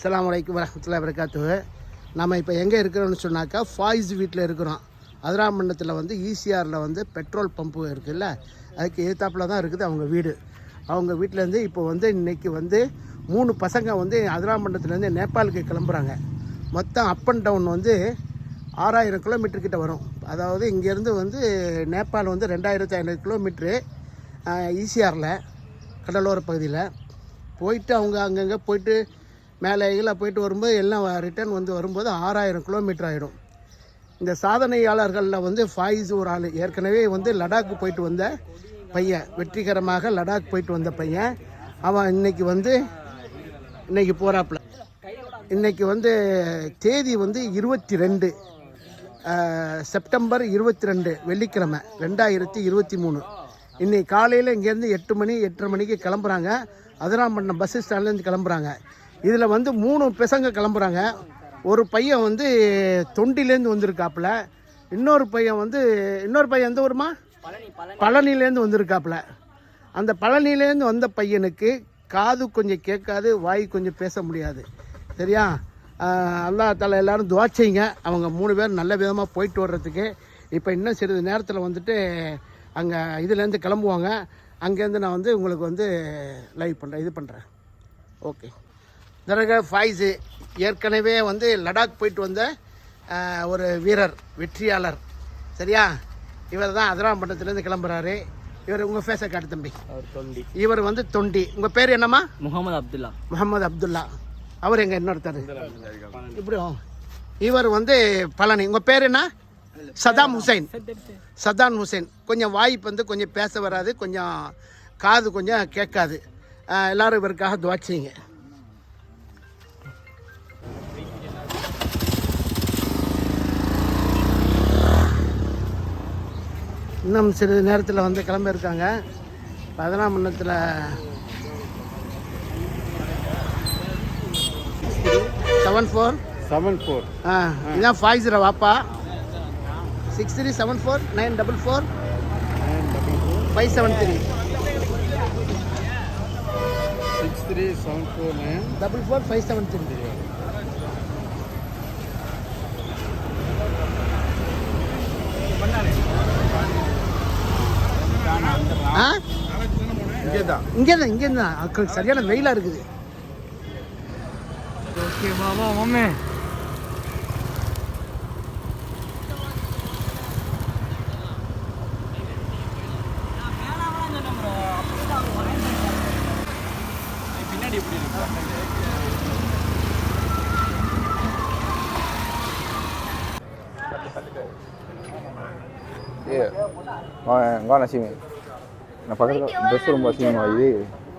அஸ்ஸலாமு அலைக்கும் வரமத்துல்லாஹி வரகாத்துஹு நம்ம இப்போ எங்கே இருக்கிறோம்னு சொன்னாக்கா ஃபாய்ஸ் வீட்டில் இருக்கிறோம். அதிராமண்டத்தில் வந்து ஈசிஆரில் வந்து பெட்ரோல் பம்பு இருக்குல்ல அதுக்கு எதிர்த்தாப்புல தான் இருக்குது அவங்க வீடு. அவங்க வீட்டிலேருந்து இப்போ வந்து இன்னைக்கு வந்து மூணு பசங்க வந்து அதிராமண்டத்துலேருந்து நேபாளுக்கு கிளம்புறாங்க. மொத்தம் அப் அண்ட் டவுன் வந்து ஆறாயிரம் கிலோமீட்டர் கிட்ட வரும். அதாவது இங்கேருந்து வந்து நேபாள் வந்து ரெண்டாயிரத்தி ஐநூறு கிலோமீட்ரு ஈசிஆரில் கடலோர பகுதியில். போயிட்டு அவங்க அங்கங்கே போயிட்டு மேலே கீழே போயிட்டு வரும்போது எல்லாம் ரிட்டர்ன் வந்து வரும்போது ஆறாயிரம் கிலோமீட்டர் ஆகிடும் இந்த சாதனையாளர்களில் வந்து ஃபாயிஸ் ஒரு ஆள். ஏற்கனவே வந்து லடாக் போயிட்டு வந்த பையன். வெற்றிகரமாக லடாக் போயிட்டு வந்த பையன். அவன் இன்னைக்கு வந்து இன்றைக்கி போகிறாப்புல இன்னைக்கு வந்து தேதி வந்து இருபத்தி ரெண்டு செப்டம்பர் இருபத்தி ரெண்டு வெள்ளிக்கிழமை ரெண்டாயிரத்தி இருபத்தி மூணு. இன்றைக்கி காலையில் இங்கேருந்து எட்டு மணி எட்டரை மணிக்கு கிளம்புறாங்க. அதிராம்பட்டினம் பஸ் ஸ்டாண்ட்லேருந்து கிளம்புறாங்க. இதில் வந்து மூணு பசங்க கிளம்புறாங்க. ஒரு பையன் வந்து தொண்டிலேருந்து வந்திருக்காப்புல. இன்னொரு பையன் வந்து இன்னொரு பையன் எந்த ஊருமா? பழனிலேருந்து வந்திருக்காப்புல. அந்த பழனிலேருந்து வந்த பையனுக்கு காது கொஞ்சம் கேட்காது வாய் கொஞ்சம் பேச முடியாது. சரியா? அல்லா தலை எல்லோரும் துவாச்சிங்க அவங்க மூணு பேர் நல்ல விதமாக போயிட்டு வர்றதுக்கு. இப்போ இன்னும் சிறிது நேரத்தில் வந்துட்டு அங்கே இதுலேருந்து கிளம்புவாங்க. அங்கேருந்து நான் வந்து உங்களுக்கு வந்து லைவ் பண்ணுறேன் இது பண்ணுறேன் ஓகே தரக ஃபாய்ஸு ஏற்கனவே வந்து லடாக் போயிட்டு வந்த ஒரு வீரர் வெற்றியாளர். சரியா? இவர் தான் அதிராம்பட்டத்துலேருந்து கிளம்புறாரு. இவர் உங்கள் ஃபேஸை காட்டு தம்பி. தொண்டி. இவர் வந்து தொண்டி. உங்கள் பேர் என்னம்மா? முகமது அப்துல்லா. முகமது அப்துல்லா. அவர் எங்க இன்னொருத்தர்? இப்படி. இவர் வந்து பழனி. உங்கள் பேர் என்ன? சதாம் ஹுசைன். சதாம் ஹுசைன். கொஞ்சம் வாய்ப்பு வந்து கொஞ்சம் பேச வராது. கொஞ்சம் காது கொஞ்சம் கேட்காது. எல்லாரும் இவருக்காக துவாச்சிங்க இன்னும் சிறிது நேரத்தில் வந்து கிளம்ப இருக்காங்க பதினாம் மன்னத்தில் செவன் ஃபோர் செவன் ஃபோர் ஆ இதான் ஃபாய்ஸில் வாப்பா. Six three seven four nine double four five seven three six three seven four nine double four five seven three ஆ இங்கே தான் இங்கே தான் இங்கே தான் சரியான வெயிலாக இருக்குது. Okay Baba mummy. ஏ வா வா நசீமி நான் பக்கத்தில் ட்ரெஸ் ரொம்ப அசிங்கமா இது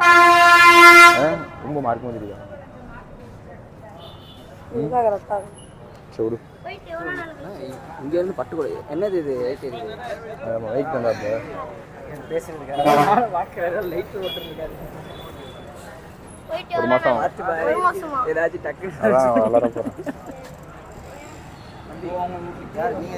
ஆ, ரொம்ப மார்க்கமாக தெரியுதா சரி விடு. இங்க இருந்து பட்டுக்கொடை. என்னது இது? லைட் இது. வாக்கு ஒரு மாதம் ஏதாச்சும் டக்கு. வளர போகிறேன் யார் நீங்க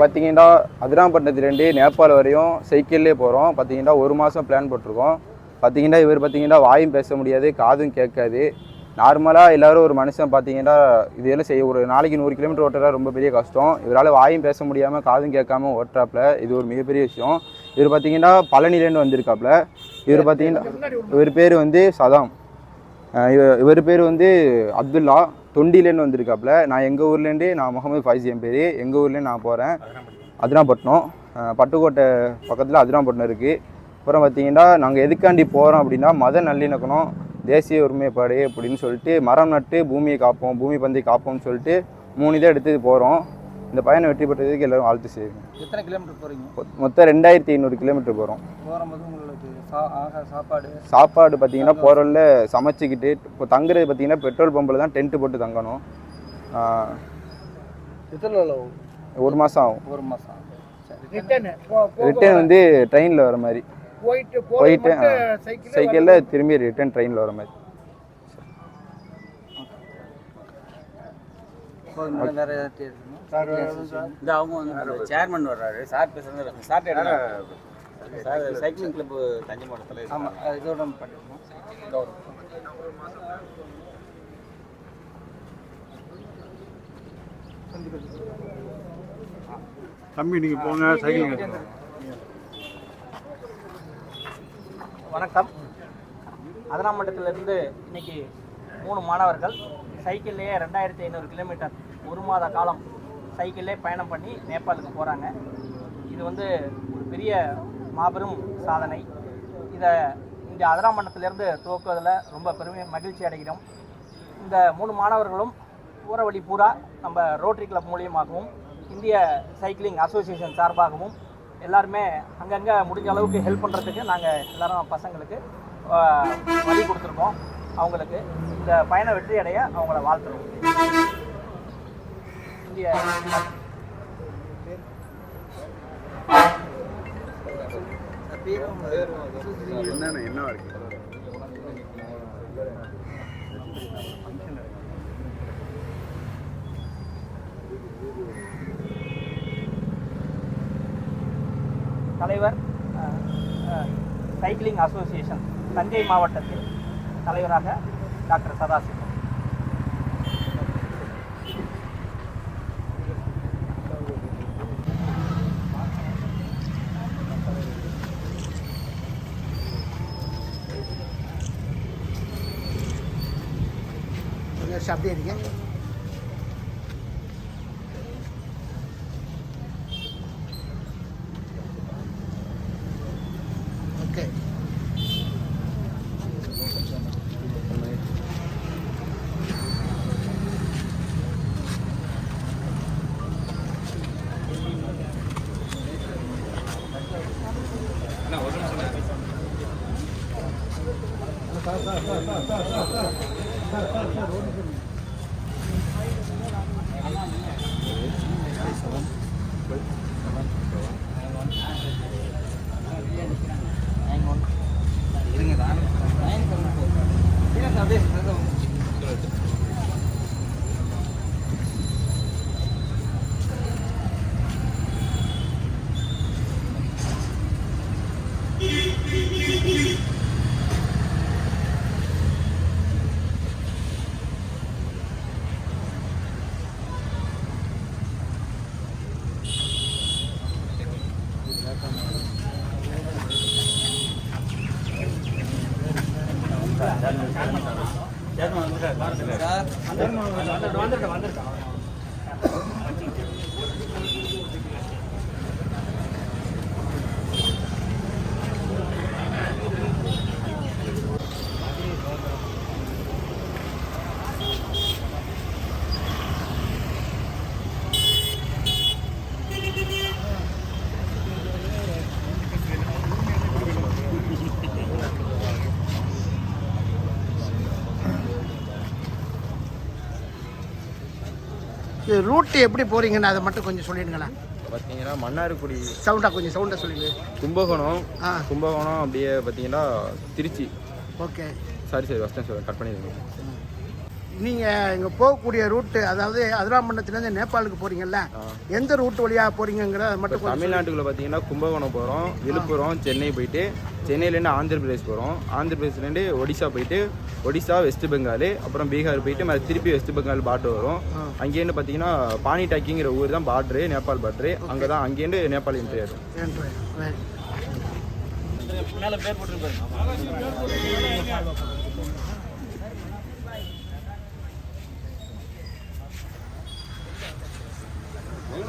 பார்த்தீங்கன்னா அதிராம்பட்டினத்துலேருந்து நேபாள் வரையும் சைக்கிள்லேயே போகிறோம் பார்த்தீங்கன்னா ஒரு மாதம் பிளான் போட்டிருக்கோம். பார்த்தீங்கன்னா இவர் பார்த்தீங்கன்னா வாயும் பேச முடியாது காதும் கேட்காது. நார்மலாக எல்லாரும் ஒரு மனுஷன் பார்த்தீங்கன்னா இதெல்லாம் செய்ய ஒரு நாளைக்கு நூறு கிலோமீட்டர் ஓட்டுறா ரொம்ப பெரிய கஷ்டம். இவரால் வாயும் பேச முடியாமல் காதும் கேட்காம ஓட்டுறாப்புல. இது ஒரு மிகப்பெரிய விஷயம். இவர் பார்த்தீங்கன்னா பழனிலேருந்து வந்திருக்காப்புல. இவர் பார்த்தீங்கன்னா இவர் பேர் வந்து சதாம். இவர் பேர் வந்து அப்துல்லா. தொண்டிலேருந்து வந்திருக்காப்புல. நான் எங்கள் ஊர்லேருந்து நான் முகமது ஃபைஸ் என் பேர். எங்கள் ஊர்லேருந்து நான் போகிறேன் அதிராம்பட்டினம். பட்டுக்கோட்டை பக்கத்தில் அதிராம்பட்டினம் இருக்குது அப்புறம் பார்த்தீங்கன்னா நாங்கள் எதுக்காண்டி போகிறோம் அப்படின்னா மத நல்லிணக்கணும் தேசிய ஒருமைப்பாடு அப்படின்னு சொல்லிட்டு மரம் நட்டு பூமியை காப்போம் பூமி பந்தை காப்போம்னு சொல்லிட்டு மூணு இதை எடுத்து போகிறோம் இந்த பயணம் வெற்றி பெற்றதுக்கு எல்லாரும் வாழ்த்து செய்யுங்க. எத்தனை கிலோமீட்டர் போகிறீங்க மொத்தம் ரெண்டாயிரத்தி ஐநூறு கிலோமீட்டர் போகிறோம் போகும்போது உங்களுக்கு சாப்பாடு. சாப்பாடு பார்த்தீங்கன்னா போகிறவள்ள சமைச்சிக்கிட்டு இப்போ தங்குறது பார்த்தீங்கன்னா பெட்ரோல் பம்பில் தான் டென்ட்டு போட்டு தங்கணும். எத்தனை ஒரு மாதம் ஆகும். ஒரு மாதம் ரிட்டர்னு வந்து ட்ரெயினில் வர மாதிரி. போயிட்டு போயிட்டு சைக்கிள் சைக்கிளில் திரும்பி ரிட்டர்ன் ட்ரெயினில் வர மாதிரி. அவங்க சேர்மன் வர்றாரு. சார் பேசுறது sir sir cycling club Thanjai மாவட்டத்தில் ஆமாம் இதோட நம்ம பண்ணிடுவோம் தம்பி நீங்கள் போங்க சைக்கிள் கட்டுறோம் வணக்கம். அதிராமண்டலத்திலிருந்து இன்னைக்கு மூணு மாணவர்கள் சைக்கிள்லேயே ரெண்டாயிரத்தி ஐநூறு கிலோமீட்டர் ஒரு மாத காலம் சைக்கிள்லே பயணம் பண்ணி நேபாளுக்கு போகிறாங்க இது வந்து ஒரு பெரிய மாபெரும் சாதனை. இதை இங்கே அதிராமண்டலத்திலேருந்து துவக்குவதில் ரொம்ப பெருமை மகிழ்ச்சி அடைகிறோம். இந்த மூணு மாணவர்களும் ஊரவழி வழி பூரா நம்ம ரோட்டரி கிளப் மூலியமாகவும் இந்திய சைக்கிளிங் அசோசியேஷன் சார்பாகவும் எல்லாருமே அங்கங்கே முடிஞ்ச அளவுக்கு ஹெல்ப் பண்ணுறதுக்கு நாங்கள் எல்லாரும் பசங்களுக்கு வழி கொடுத்துருக்கோம். அவங்களுக்கு இந்த பயண வெற்றி அடைய அவங்கள வாழ்த்துறோம். இந்திய என்னென்ன என்ன இருக்கு? தலைவர் சைக்கிளிங் அசோசியேஷன் தஞ்சை மாவட்டத்தில் தலைவராக டாக்டர் சதாசிவம். ശബ്ദം ഇരിക്കും okay Tá, tá, tá, tá, tá, tá, tá, tá, tá, tá, tá. Okay இது ரூட் எப்படி போறீங்கன்னு அதை மட்டும் கொஞ்சம் சொல்லிடுங்களேன். பார்த்தீங்கன்னா மன்னார்குடி. சவுண்டாக கொஞ்சம் சவுண்டாக சொல்லிடுங்க கும்பகோணம். கும்பகோணம் அப்படியே பார்த்தீங்கன்னா Trichy. Okay sorry sorry first time cut பண்ணிடுங்க. நீங்கள் இங்கே போகக்கூடிய ரூட்டு அதாவது அதிராமண்டத்துலேருந்து நேபாளுக்கு போகிறீங்கல்ல எந்த ரூட் வழியாக போகிறீங்கிறத மட்டும் தமிழ்நாட்டுக்குள்ள பார்த்தீங்கன்னா கும்பகோணம் போகிறோம் விழுப்புரம் சென்னை போயிட்டு சென்னையிலேருந்து ஆந்திர பிரதேஷ் போகிறோம் ஆந்திர பிரதேஷ்லேருந்து ஒடிசா போயிட்டு ஒடிசா வெஸ்ட் பெங்கால் அப்புறம் பீகார் போயிட்டு மறு திருப்பி வெஸ்ட் பெங்கால் பார்டர் வரும். அங்கேருந்து பார்த்தீங்கன்னா பானிடாக்கிங்கிற ஊர் தான் பார்டரு நேபாள் பார்டரு அங்கே தான் அங்கேருந்து நேபாள் என்ட்ரி ஆகும். மேலே பேர் போட்டுருப்பாரு.